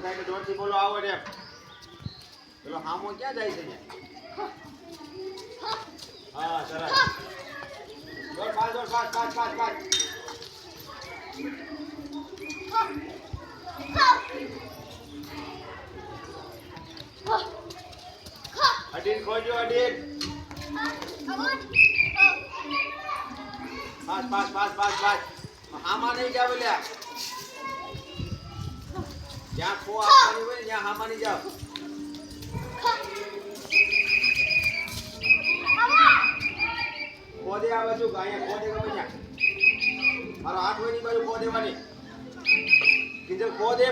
જોરથી બોલો, આવો રે. પેલો હામો ક્યાં જાય છે હા, સરસ. દોડ પાસ દોડ પાસ પાસ પાસ પાસ અડીન ખોજો અડીન pass pass pass pass pass હામાં નહીં જાવ લ્યા. જ્યાં ખો આપવાની હોય ત્યાં હામાની જાવ ખો. આવે કે અહીંયા ખો દે ગમે ત્યાં. મારો હાથ હોયની બાજુ ખો દેવાની. કીધું ખો દે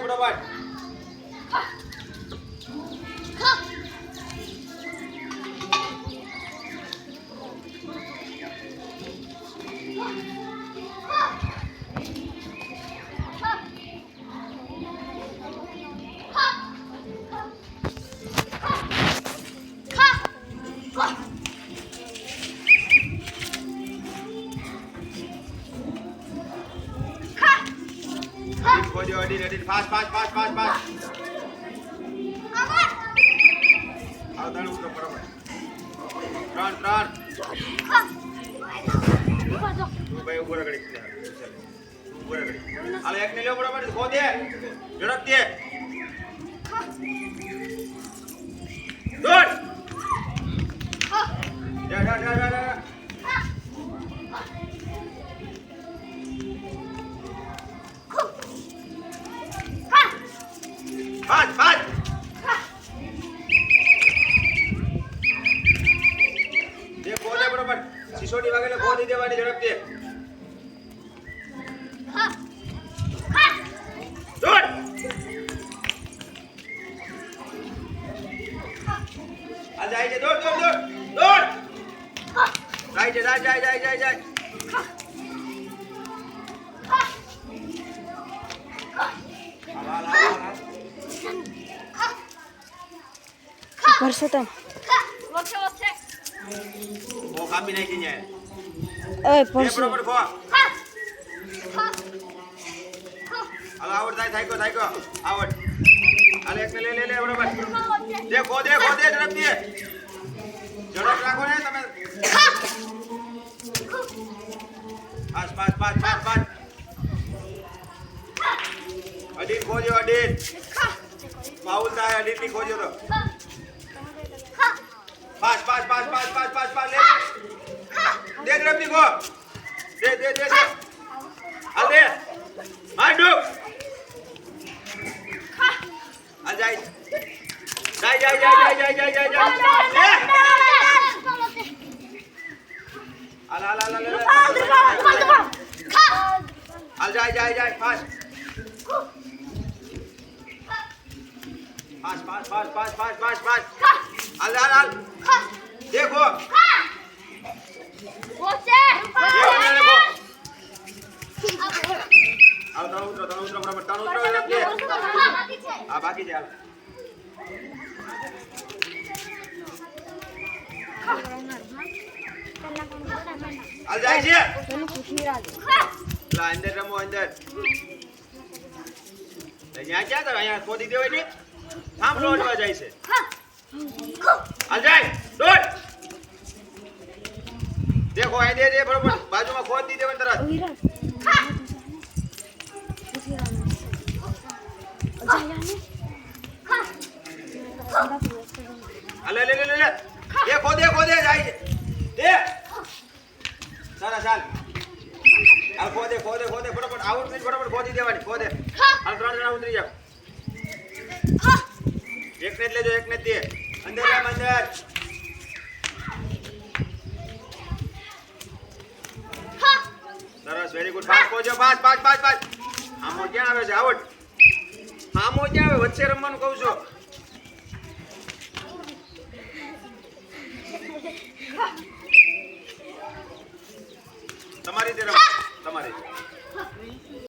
Good body, Odin, Odin. Fast, fast, fast, fast, fast. How done with the problem? Run, run. તું ભાઈ ઉપર આગળ ઉપર આગળ હાલ એક ને લેવો બરાબર ખો દે ઝડપ દે પાસ દે ખો દે બરોબર. સિસોટી વાગે એટલે ખો દેવાની ઝડપ દે જાય છે. દોડ દોડ દોડ દોડ. જાય છે, જાય જાય જાય જાય જાય. Marso tam. ও কামি নাই কিনে এই পড়ছো বরাবর খো আলো আওয়াজ দাই থাইকো থাইকো আওয়াজ আলো এক লে লে লে বরাবর দে খো দে খো দে জড়প দিয়ে জড়প রাখো না তুমি pass pass pass pass pass અડીન ખોજો અડીન બાઉલ થાય અડીન ની ખોજો તો ખો દે દે દે દે. હાલ દે. ડૂબ. હાલ જાય. જાય જાય જાય જાય જાય જાય જાય લે હાલ હાલ હાલ હાલ હાલ હાલ જાય જાય જાય pass pass pass pass pass pass pass હાલ હાલ હાલ. દેખો. હા બાકી છે હાલ જાય. છે અંદર રમો અંદર અહીંયા ક્યાં તો અહીંયા ખોદી દેવાય ને થાંભલો અડવા જાય છે હાલ જાય દોડ દેખો આઈ દે દે, બરોબર. બાજુમાં ખોદ દી દેવાની તરત. હાલે લે લે લે લે દે ખોદે ખોદે જાય દે. સારા ચાલ આ ખોદે ખોદે ખોદે ફટાફટ આઉટ થઈ ફટાફટ ખોદી દેવાની ખોદે આ ત્રણ જણા ઉતરી જાવ એકને જ લેજો એકને જ દે. અંદર અંદર. સરસ વેરી ગુડ પાસ ખોજો પાસ પાસ પાસ પાસ આમો ક્યાં આવે છે? આવડ. આમો ક્યાં આવે? વચ્ચે રમવાનું કહું છું.